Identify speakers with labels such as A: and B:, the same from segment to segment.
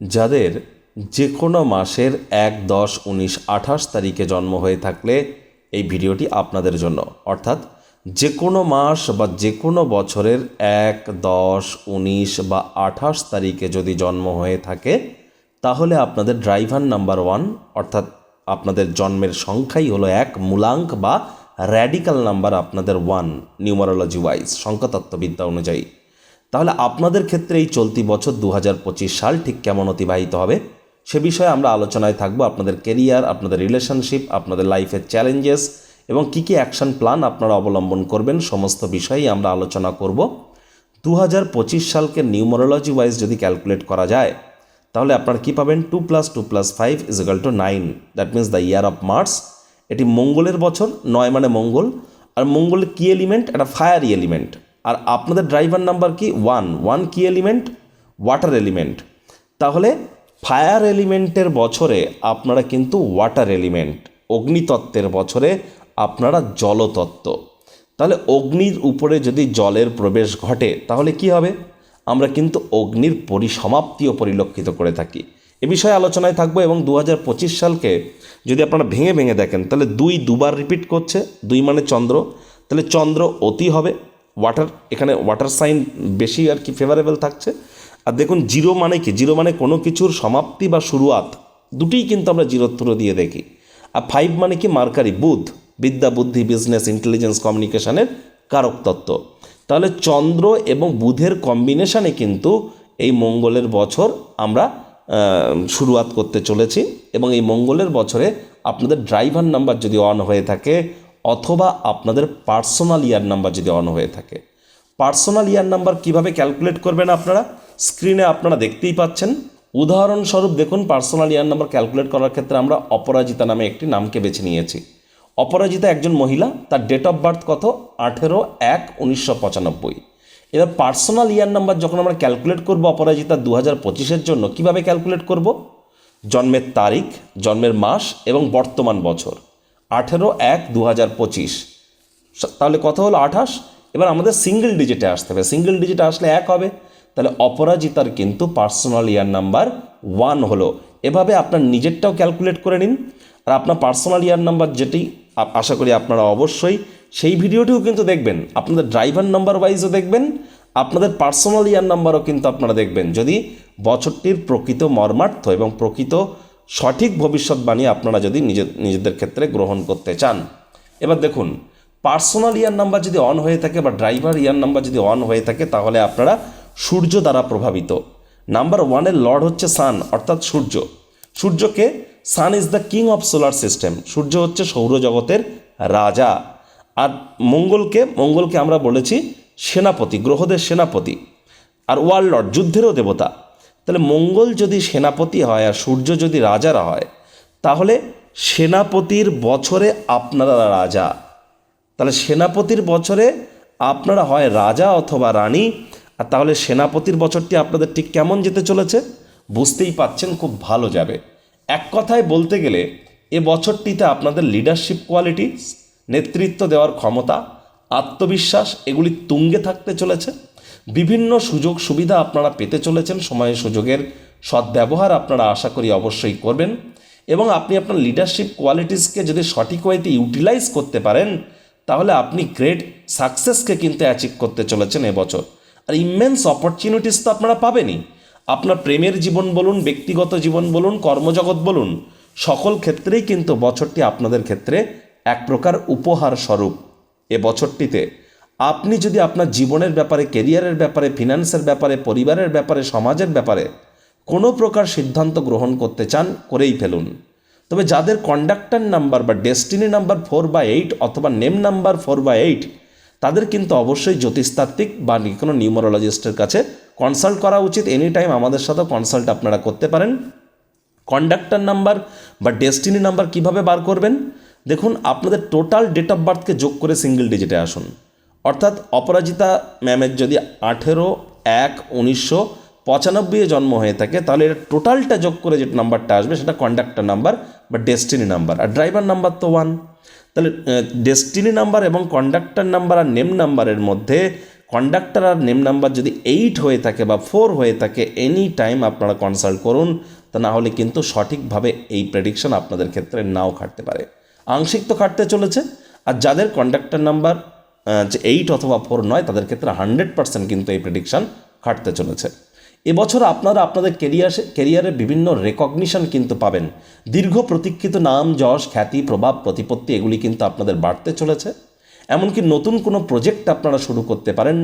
A: যাদের যে কোনো মাসের এক, দশ, উনিশ, আঠাশ তারিখে জন্ম হয়ে থাকলে এই ভিডিওটি আপনাদের জন্য। অর্থাৎ যে কোনো মাস বা যে কোনো বছরের এক, দশ, উনিশ বা আঠাশ তারিখে যদি জন্ম হয়ে থাকে, তাহলে আপনাদের ড্রাইভার নাম্বার ওয়ান, অর্থাৎ আপনাদের জন্মের সংখ্যাই হলো এক, মূলাঙ্ক বা র্যাডিক্যাল নাম্বার আপনাদের ওয়ান, নিউমারোলজি ওয়াইজ, সংখ্যাতত্ত্ববিদ্যা অনুযায়ী। তাহলে আপনাদের ক্ষেত্রে এই চলতি বছর দু হাজার পঁচিশ সাল ঠিক কেমন অতিবাহিত হবে? সে বিষয়ে আমরা আলোচনায় থাকব আপনাদের কেরিয়ার আপনাদের রিলেশনশিপ আপনাদের লাইফের চ্যালেঞ্জেস এবং কী কী অ্যাকশন প্ল্যান আপনারা অবলম্বন করবেন, সমস্ত বিষয়েই আমরা আলোচনা করব। দু হাজার পঁচিশ সালকে নিউমারোলজি ওয়াইজ যদি ক্যালকুলেট করা যায়, তাহলে আপনারা কী পাবেন? Two plus two plus five is equal to nine that means the year of Mars এটি মঙ্গলের বছর, নয় মানে মঙ্গল। আর মঙ্গলের কি এলিমেন্ট একটা ফায়ারি এলিমেন্ট আর আপনাদের ড্রাইভার নাম্বার কি? ওয়ান ওয়ান কি এলিমেন্ট ওয়াটার এলিমেন্ট তাহলে ফায়ার এলিমেন্টের বছরে আপনারা কিন্তু ওয়াটার এলিমেন্ট অগ্নিতত্ত্বের বছরে আপনারা জলতত্ত্ব। তাহলে অগ্নির উপরে যদি জলের প্রবেশ ঘটে, তাহলে কি হবে? আমরা কিন্তু অগ্নির পরিসমাপ্তিও পরিলক্ষিত করে থাকি। এ বিষয়ে আলোচনায় থাকব এবং দু হাজার পঁচিশ সালকে যদি আপনারা ভেঙে ভেঙে দেখেন, তাহলে দুই দুবার রিপিট করছে, দুই মানে চন্দ্র। তাহলে চন্দ্র অতি হবে ওয়াটার এখানে ওয়াটার সাইন বেশি আর কি ফেভারেবল থাকছে। আর দেখুন জিরো মানে কি? জিরো মানে কোনো কিছুর সমাপ্তি বা শুরুয়াত, দুটিই কিন্তু আমরা জিরোর থ্রো দিয়ে দেখি। আর ফাইভ মানে কি? মার্কারি, বুধ, বিদ্যা, বুদ্ধি বিজনেস ইন্টেলিজেন্স কমিউনিকেশনের কারক তত্ত্ব। তাহলে চন্দ্র এবং বুধের কম্বিনেশানে কিন্তু এই মঙ্গলের বছর আমরা শুরুয়াত করতে চলেছি এবং এই মঙ্গলের বছরে আপনাদের ড্রাইভার নাম্বার যদি অন হয়ে থাকে অথবা আপনাদের পার্সোনাল ইয়ার নাম্বার যদি অন হয়ে থাকে। পার্সোনাল ইয়ার নাম্বার কীভাবে ক্যালকুলেট করবেন আপনারা? স্ক্রিনে আপনারা দেখতেই পাচ্ছেন। উদাহরণস্বরূপ দেখুন, পার্সোনাল ইয়ার নাম্বার ক্যালকুলেট করার ক্ষেত্রে আমরা অপরাজিতা নামে একটি নামকে বেছে নিয়েছি। অপরাজিতা একজন মহিলা, তার ডেট অফ বার্থ কত? আঠেরো এক উনিশশো পঁচানব্বই। এবার পার্সোনাল ইয়ার নাম্বার যখন আমরা ক্যালকুলেট করব অপরাজিতা দু হাজার পঁচিশের জন্য, কীভাবে ক্যালকুলেট করব? জন্মের তারিখ, জন্মের মাস এবং বর্তমান বছর। আঠেরো এক দু হাজার পঁচিশ তাহলে কত হলো আঠাশ? এবার আমাদের সিঙ্গেল ডিজিটে আসতে হবে। সিঙ্গেল ডিজিটে আসলে এক হবে। তাহলে অপরাজিতার কিন্তু পার্সোনাল ইয়ার নাম্বার ওয়ান হলো। এভাবে আপনার নিজেরটাও ক্যালকুলেট করে নিন। আর আপনার পার্সোনাল ইয়ার নাম্বার যেটি আশা করি আপনারা অবশ্যই সেই ভিডিওটিও কিন্তু দেখবেন। আপনাদের ড্রাইভার নাম্বার ওয়াইজও দেখবেন। আপনাদের পার্সোনাল ইয়ার নাম্বারও কিন্তু আপনারা দেখবেন। যদি বছরটির প্রকৃত মর্মার্থ এবং প্রকৃত সঠিক ভবিষ্যৎবাণী আপনারা যদি নিজে নিজেদের ক্ষেত্রে গ্রহণ করতে চান। এবার দেখুন, পার্সোনাল ইয়ার নাম্বার যদি অন হয়ে থাকে বা ড্রাইভার ইয়ার নাম্বার যদি অন হয়ে থাকে, তাহলে আপনারা সূর্য দ্বারা প্রভাবিত। নাম্বার ওয়ানের লর্ড হচ্ছে সান অর্থাৎ সূর্য। সূর্যকে sun is the king of solar system সূর্য হচ্ছে সৌরজগতের রাজা। আর মঙ্গলকে মঙ্গলকে আমরা বলেছি সেনাপতি, গ্রহদের সেনাপতি। আর ওয়ার্ল্ড লর্ড, যুদ্ধেরও দেবতা। তাহলে মঙ্গল যদি সেনাপতি হয় আর সূর্য যদি রাজারা হয়, তাহলে সেনাপতির বছরে আপনারা রাজা। তাহলে সেনাপতির বছরে আপনারা হয় রাজা অথবা রানী, আর তাহলে সেনাপতির বছরটি আপনাদের ঠিক কেমন যেতে চলেছে? বুঝতেই পাচ্ছেন, খুব ভালো যাবে। এক কথায় বলতে গেলে, এ বছরটিতে আপনাদের লিডারশিপ কোয়ালিটি নেতৃত্ব দেওয়ার ক্ষমতা, আত্মবিশ্বাস, এগুলি তুঙ্গে থাকতে চলেছে। বিভিন্ন সুযোগ সুবিধা আপনারা পেতে চলেছেন সময় সুযোগের সদ্ব্যবহার আপনারা আশা করি অবশ্যই করবেন। এবং আপনি আপনার লিডারশিপ কোয়ালিটিসকে যদি সঠিক ওয়েতে ইউটিলাইজ করতে পারেন, তাহলে আপনি গ্রেট সাকসেসকে কিন্তু অ্যাচিভ করতে চলেছেন এবছর। আর ইমেন্স অপরচুনিটিস তো আপনারা পাবেনই। আপনার প্রেমের জীবন বলুন, ব্যক্তিগত জীবন বলুন, কর্মজগৎ বলুন, সকল ক্ষেত্রেই কিন্তু বছরটি আপনাদের ক্ষেত্রে এক প্রকার উপহার স্বরূপ। এ বছরটিতে আপনি যদি আপনার জীবনের ব্যাপারে কেরিয়ারের ব্যাপারে ফিনান্সের ব্যাপারে, পরিবারের ব্যাপারে, সমাজের ব্যাপারে কোনো প্রকার সিদ্ধান্ত গ্রহণ করতে চান, করেই ফেলুন। তবে যাদের কন্ডাক্টর নাম্বার বা ডেস্টিনি নাম্বার ফোর বা এইট অথবা নেম নাম্বার ফোর বা এইট তাদের কিন্তু অবশ্যই জ্যোতিষতাত্ত্বিক বা কোনো নিউমোরোলজিস্টের কাছে কনসাল্ট করা উচিত। এনি টাইম আমাদের সাথে কনসাল্ট আপনারা করতে পারেন। কন্ডাক্টর নাম্বার বা ডেস্টিনি নাম্বার কীভাবে বার করবেন? দেখুন, আপনাদের টোটাল ডেট অফ বার্থকে যোগ করে সিঙ্গেল ডিজিটে আসুন। অর্থাৎ অপরাজিতা ম্যামের যদি আঠেরো, এক, উনিশশো পঁচানব্বইয়ে জন্ম হয়ে থাকে, তাহলে এটা টোটালটা যোগ করে যে নাম্বারটা আসবে, সেটা কন্ডাক্টর নাম্বার বা ডেস্টিনি নাম্বার আর ড্রাইভার নাম্বার তো ওয়ান তাহলে ডেস্টিনি নাম্বার এবং কন্ডাক্টর নাম্বার আর নেম নাম্বারের মধ্যে কন্ডাক্টর আর নেম নাম্বার যদি এইট হয়ে থাকে বা ফোর হয়ে থাকে এনি টাইম আপনারা কনসাল্ট করুন, তা না হলে কিন্তু সঠিকভাবে এই প্রেডিকশন আপনাদের ক্ষেত্রে নাও খাটতে পারে। আংশিক তো খাটতে চলেছে, আর যাদের কন্ডাক্টর নাম্বার যে এইট অথবা ফোর নয়, তাদের ক্ষেত্রে হান্ড্রেড পার্সেন্ট কিন্তু এই প্রেডিকশন খাটতে চলেছে। এবছর আপনারা আপনাদের কেরিয়ারে কেরিয়ারে বিভিন্ন রেকগনিশন কিন্তু পাবেন। দীর্ঘ প্রতীক্ষিত নাম, যশ, খ্যাতি, প্রভাব, প্রতিপত্তি, এগুলি কিন্তু আপনাদের বাড়তে চলেছে। এমনকি নতুন কোনো প্রজেক্ট আপনারা শুরু করতে পারেন।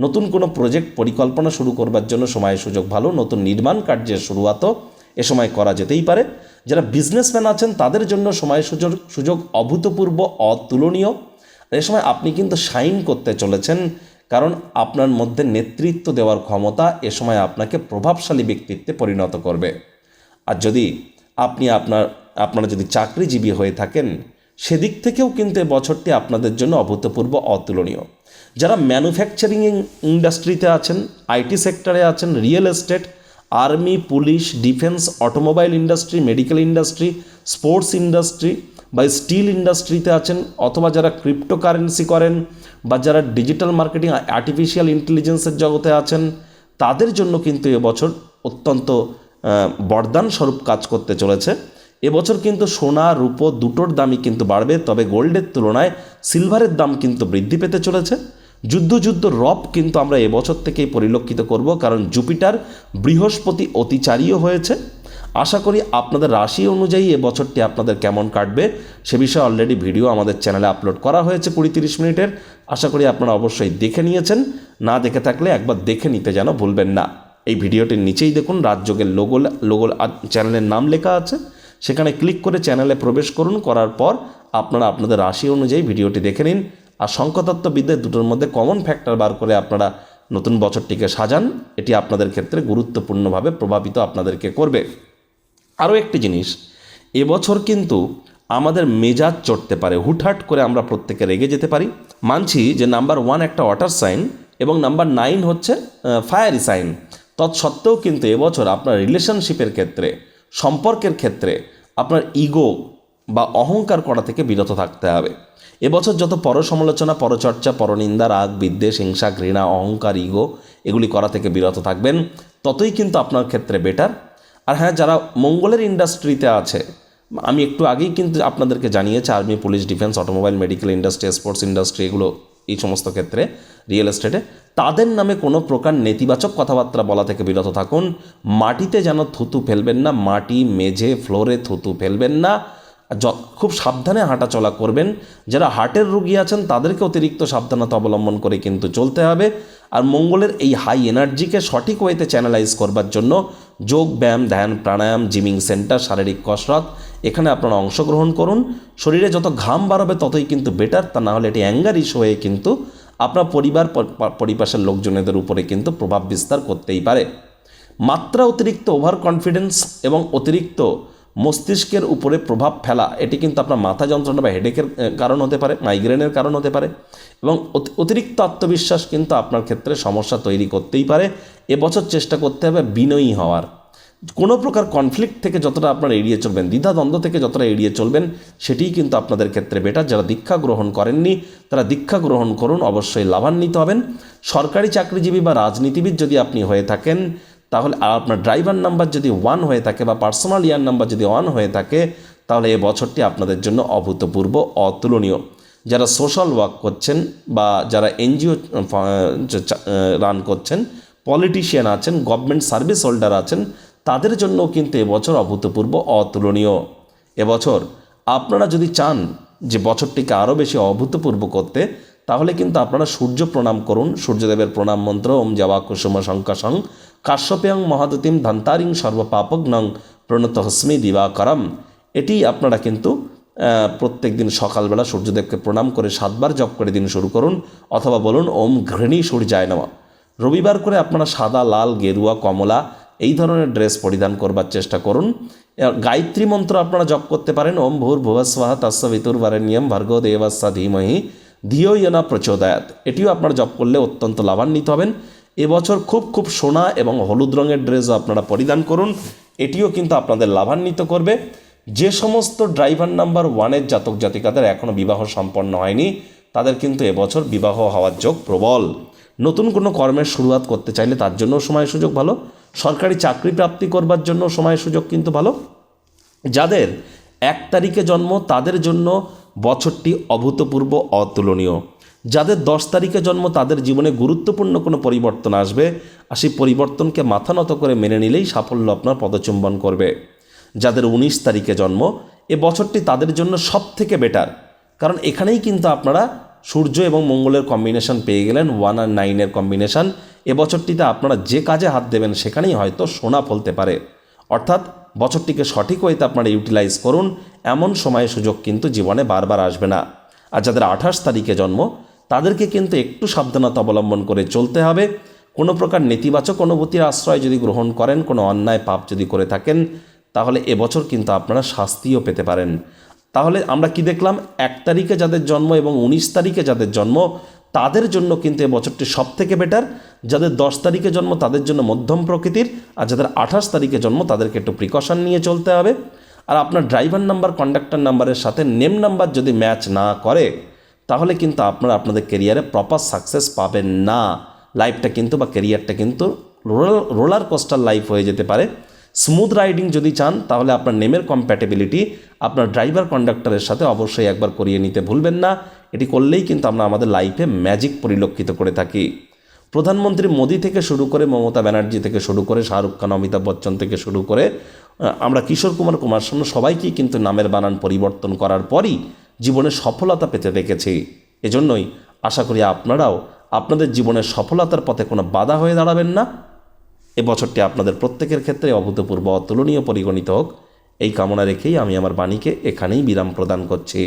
A: নতুন কোনো প্রজেক্ট পরিকল্পনা শুরু করবার জন্য সময় সুযোগ ভালো, নতুন নির্মাণ কার্যের শুরুয়াতও এ সময় করা যেতেই পারে। যারা বিজনেসম্যান আছেন, তাদের জন্য সময় সুযোগ সুযোগ অভূতপূর্ব, অতুলনীয়। আর এ সময় আপনি কিন্তু সাইন করতে চলেছেন, কারণ আপনার মধ্যে নেতৃত্ব দেওয়ার ক্ষমতা এ সময় আপনাকে প্রভাবশালী ব্যক্তিত্বে পরিণত করবে। আর যদি আপনি আপনার, আপনারা যদি চাকরিজীবী হয়ে থাকেন, সেদিক থেকেও কিন্তু এ বছরটি আপনাদের জন্য অভূতপূর্ব অতুলনীয়। যারা ম্যানুফ্যাকচারিং ইন্ডাস্ট্রিতে আছেন আইটি সেক্টরে আছেন real estate army police defence automobile industry medical industry sports industry বা স্টিল ইন্ডাস্ট্রিতে আছেন অথবা যারা ক্রিপ্টোকারেন্সি করেন বা যারা ডিজিটাল মার্কেটিং আর্টিফিশিয়াল ইন্টেলিজেন্সের জগতে আছেন, তাদের জন্য কিন্তু এবছর অত্যন্ত বরদান স্বরূপ কাজ করতে চলেছে। এবছর কিন্তু সোনা, রূপো দুটোর দামই কিন্তু বাড়বে, তবে গোল্ডের তুলনায় সিলভারের দাম কিন্তু বৃদ্ধি পেতে চলেছে। যুদ্ধ যুদ্ধ রব কিন্তু আমরা এবছর থেকেই পরিলক্ষিত করব, কারণ জুপিটার বৃহস্পতি অতিচারীয় হয়েছে। আশা করি আপনাদের রাশি অনুযায়ী এ বছরটি আপনাদের কেমন কাটবে সে বিষয়ে অলরেডি ভিডিও আমাদের চ্যানেলে আপলোড করা হয়েছে কুড়ি তিরিশ মিনিটের। আশা করি আপনারা অবশ্যই দেখে নিয়েছেন। না দেখে থাকলে একবার দেখে নিতে যেন ভুলবেন না। এই ভিডিওটির নিচেই দেখুন, রাজযোগের লোগো লোগো চ্যানেলের নাম লেখা আছে। সেখানে ক্লিক করে চ্যানেলে প্রবেশ করুন, করার পর আপনারা আপনাদের রাশি অনুযায়ী ভিডিওটি দেখে নিন। আর সংখ্যাতত্ত্ববিদ্যায় দুটোর মধ্যে কমন ফ্যাক্টর বার করে আপনারা নতুন বছরটিকে সাজান। এটি আপনাদের ক্ষেত্রে গুরুত্বপূর্ণভাবে প্রভাবিত আপনাদেরকে করবে। আরও একটি জিনিস, এবছর কিন্তু আমাদের মেজাজ চড়তে পারে। হুটহাট করে আমরা প্রত্যেকে রেগে যেতে পারি। মানছি যে নাম্বার ওয়ান একটা ওয়াটার সাইন এবং নাম্বার নাইন হচ্ছে ফায়ারি সাইন। তৎসত্ত্বেও কিন্তু এবছর আপনার রিলেশনশিপের ক্ষেত্রে, সম্পর্কের ক্ষেত্রে আপনার ইগো বা অহংকার করা থেকে বিরত থাকতে হবে। এবছর যত পর সমালোচনা পরচর্চা, পরনিন্দা, রাগ, বিদ্বেষ, হিংসা, ঘৃণা, অহংকার, ইগো, এগুলি করা থেকে বিরত থাকবেন। ততই কিন্তু আপনার ক্ষেত্রে বেটার আর হ্যাঁ যারা মঙ্গলের ইন্ডাস্ট্রিতে আছে, আমি একটু আগেই কিন্তু আপনাদেরকে জানিয়েছি, army, police, defence, automobile, medical industry, sports industry, এগুলো এই সমস্ত ক্ষেত্রে, রিয়েল এস্টেটে, তাদের নামে কোনো প্রকার নেতিবাচক কথাবার্তা বলা থেকে বিরত থাকুন। মাটিতে যেন থুতু ফেলবেন না, মাটি মেঝে, ফ্লোরে থুতু ফেলবেন না খুব সাবধানে হাঁটাচলা করবেন। যারা হার্টের রুগী আছেন, তাদেরকে অতিরিক্ত সাবধানতা অবলম্বন করে কিন্তু চলতে হবে। আর মঙ্গলের এই হাই এনার্জিকে সঠিক ওয়েতে চ্যানেলাইজ করবার জন্য যোগ, ব্যায়াম, ধ্যান, প্রাণায়াম, জিমিং সেন্টার, শারীরিক কসরত, এখানে আপনারা অংশগ্রহণ করুন। শরীরে যত ঘাম বাড়াবে ততই কিন্তু বেটার তা না হলে এটি অ্যাঙ্গার ইস্যু হয়ে কিন্তু আপনার পরিবার পরিপাশের লোকজনেদের উপরে কিন্তু প্রভাব বিস্তার করতেই পারে। মাত্রা অতিরিক্ত ওভার কনফিডেন্স এবং অতিরিক্ত মস্তিষ্কের উপরে প্রভাব ফেলা, এটি কিন্তু আপনার মাথা যন্ত্রণা বা হেডেকের কারণ হতে পারে মাইগ্রেনের কারণ হতে পারে এবং অতিরিক্ত আত্মবিশ্বাস কিন্তু আপনার ক্ষেত্রে সমস্যা তৈরি করতেই পারে। এবছর চেষ্টা করতে হবে বিনয়ী হওয়ার। কোনো প্রকার কনফ্লিক্ট থেকে যতটা আপনারা এড়িয়ে চলবেন, দ্বিধাদ্বন্দ্ব থেকে যতটা এড়িয়ে চলবেন, সেটিই কিন্তু আপনাদের ক্ষেত্রে বেটার যারা দীক্ষা গ্রহণ করেননি, তারা দীক্ষা গ্রহণ করুন, অবশ্যই লাভান্বিত হবেন। সরকারি চাকরিজীবী বা রাজনীতিবিদ যদি আপনি হয়ে থাকেন তাহলে আর আপনার ড্রাইভার নাম্বার যদি ওয়ান হয়ে থাকে বা পার্সোনাল ইয়ার নাম্বার যদি ওয়ান হয়ে থাকে, তাহলে এই বছরটি আপনাদের জন্য অভূতপূর্ব, অতুলনীয়। যারা সোশ্যাল ওয়ার্ক করছেন বা যারা এনজিও রান করছেন পলিটিশিয়ান আছেন গভর্নমেন্ট সার্ভিস হোল্ডার আছেন, তাদের জন্য কিন্তু এবছর অভূতপূর্ব, অতুলনীয়। এবছর আপনারা যদি চান যে বছরটিকে আরও বেশি অভূতপূর্ব করতে তাহলে কিন্তু আপনারা সূর্য প্রণাম করুন, সূর্যদেবের প্রণাম মন্ত্র, ওম জবা কুসুম শঙ্কাশং কাশ্যপেয়ং মহাদতিম ধন্তারিং সর্বপাপগ্নং প্রণত হস্মি দিবাকরম। এটি আপনারা কিন্তু প্রত্যেক দিন সকালবেলা সূর্যদেবকে প্রণাম করে সাতবার জপ করে দিন শুরু করুন, অথবা বলুন, ওম ঘৃণী সূর্যায় নমঃ। রবিবার করে আপনারা সাদা, লাল, গেরুয়া, কমলা এই ধরনের ড্রেস পরিধান করবার চেষ্টা করুন। গায়ত্রী মন্ত্র আপনারা জপ করতে পারেন, ওম ভূর ভুবস্বাহা তস্য বিতুর বারেণ্যম ভর্গ দেবস্যা ধীমহি। ধিও ইয়না প্রচোদয়াত। এটিও আপনারা জপ করলে অত্যন্ত লাভান্বিত হবেন। এবছর খুব খুব সোনা এবং হলুদ রঙের ড্রেস আপনারা পরিধান করুন। এটিও কিন্তু আপনাদের লাভান্বিত করবে। যে সমস্ত ড্রাইভার নাম্বার ওয়ানের জাতক জাতিকাদের এখনও বিবাহ সম্পন্ন হয়নি, তাদের কিন্তু এবছর বিবাহ হওয়ার যোগ প্রবল। নতুন কোনো কর্মের শুরুয়াত করতে চাইলে তার জন্য সময় সুযোগ ভালো। সরকারি চাকরি প্রাপ্তি করবার জন্য সময় সুযোগ কিন্তু ভালো। যাদের এক তারিখে জন্ম, তাদের জন্য বছরটি অভূতপূর্ব অতুলনীয়। যাদের দশ তারিখে জন্ম, তাদের জীবনে গুরুত্বপূর্ণ কোনো পরিবর্তন আসবে আর সেই পরিবর্তনকে মাথা নত করে মেনে নিলেই সাফল্য আপনার পদচুম্বন করবে। যাদের উনিশ তারিখে জন্ম, এ বছরটি তাদের জন্য সব থেকে বেটার কারণ এখানেই কিন্তু আপনারা সূর্য এবং মঙ্গলের কম্বিনেশন পেয়ে গেলেন ওয়ান আর নাইনের কম্বিনেশন বছরটিতে আপনারা যে কাজে হাত দেবেন, সেখানেই হয়তো সোনা ফলতে পারে। অর্থাৎ বছরটিকে সঠিক ওয়েতে আপনারা ইউটিলাইজ করুন, এমন সময় সুযোগ কিন্তু জীবনে বারবার আসবে না। আর যাদের আঠাশ তারিখে জন্ম, তাদেরকে কিন্তু একটু সাবধানতা অবলম্বন করে চলতে হবে। কোনো প্রকার নেতিবাচক অনুভূতির আশ্রয় যদি গ্রহণ করেন, কোনো অন্যায় পাপ যদি করে থাকেন, তাহলে এবছর কিন্তু আপনারা শাস্তিও পেতে পারেন। তাহলে আমরা কি দেখলাম? এক তারিখে যাদের জন্ম এবং উনিশ তারিখে যাদের জন্ম, তাদের জন্য কিন্তু এ বছরটি সব থেকে বেটার যাদের দশ তারিখে জন্ম তাদের জন্য মধ্যম প্রকৃতির, আর যাদের আঠাশ তারিখে জন্ম তাদেরকে একটু প্রিকশন নিয়ে চলতে হবে। আর আপনার ড্রাইভার নাম্বার কন্ডাক্টর নাম্বারের সাথে নেম নাম্বার যদি ম্যাচ না করে, তাহলে কিন্তু আপনারা আপনাদের কেরিয়ারে প্রপার সাকসেস পাবেন না। লাইফটা কিন্তু বা কেরিয়ারটা কিন্তু রোলার রোলার কোস্টার লাইফ হয়ে যেতে পারে। স্মুথ রাইডিং যদি চান, তাহলে আপনার নেমের কম্প্যাটেবিলিটি আপনার ড্রাইভার কন্ডাক্টরের সাথে অবশ্যই একবার করিয়ে নিতে ভুলবেন না। এটি করলেই কিন্তু আমরা আমাদের লাইফে ম্যাজিক পরিলক্ষিত করে থাকি। প্রধানমন্ত্রী মোদি থেকে শুরু করে মমতা ব্যানার্জি থেকে শুরু করে শাহরুখ খান, অমিতাভ বচ্চন থেকে শুরু করে আমরা কিশোর কুমার কুমার শানু সবাইকেই কিন্তু নামের বানান পরিবর্তন করার পরই জীবনে সফলতা পেতে দেখেছি। এজন্যই আশা করি আপনারাও আপনাদের জীবনের সফলতার পথে কোনো বাধা হয়ে দাঁড়াবেন না। এ বছরটি আপনাদের প্রত্যেকের ক্ষেত্রে অভূতপূর্ব, অতুলনীয়, পরিগণিত হোক। এই কামনা রেখেই আমি আমার বাণীকে এখানেই বিরাম প্রদান করছি।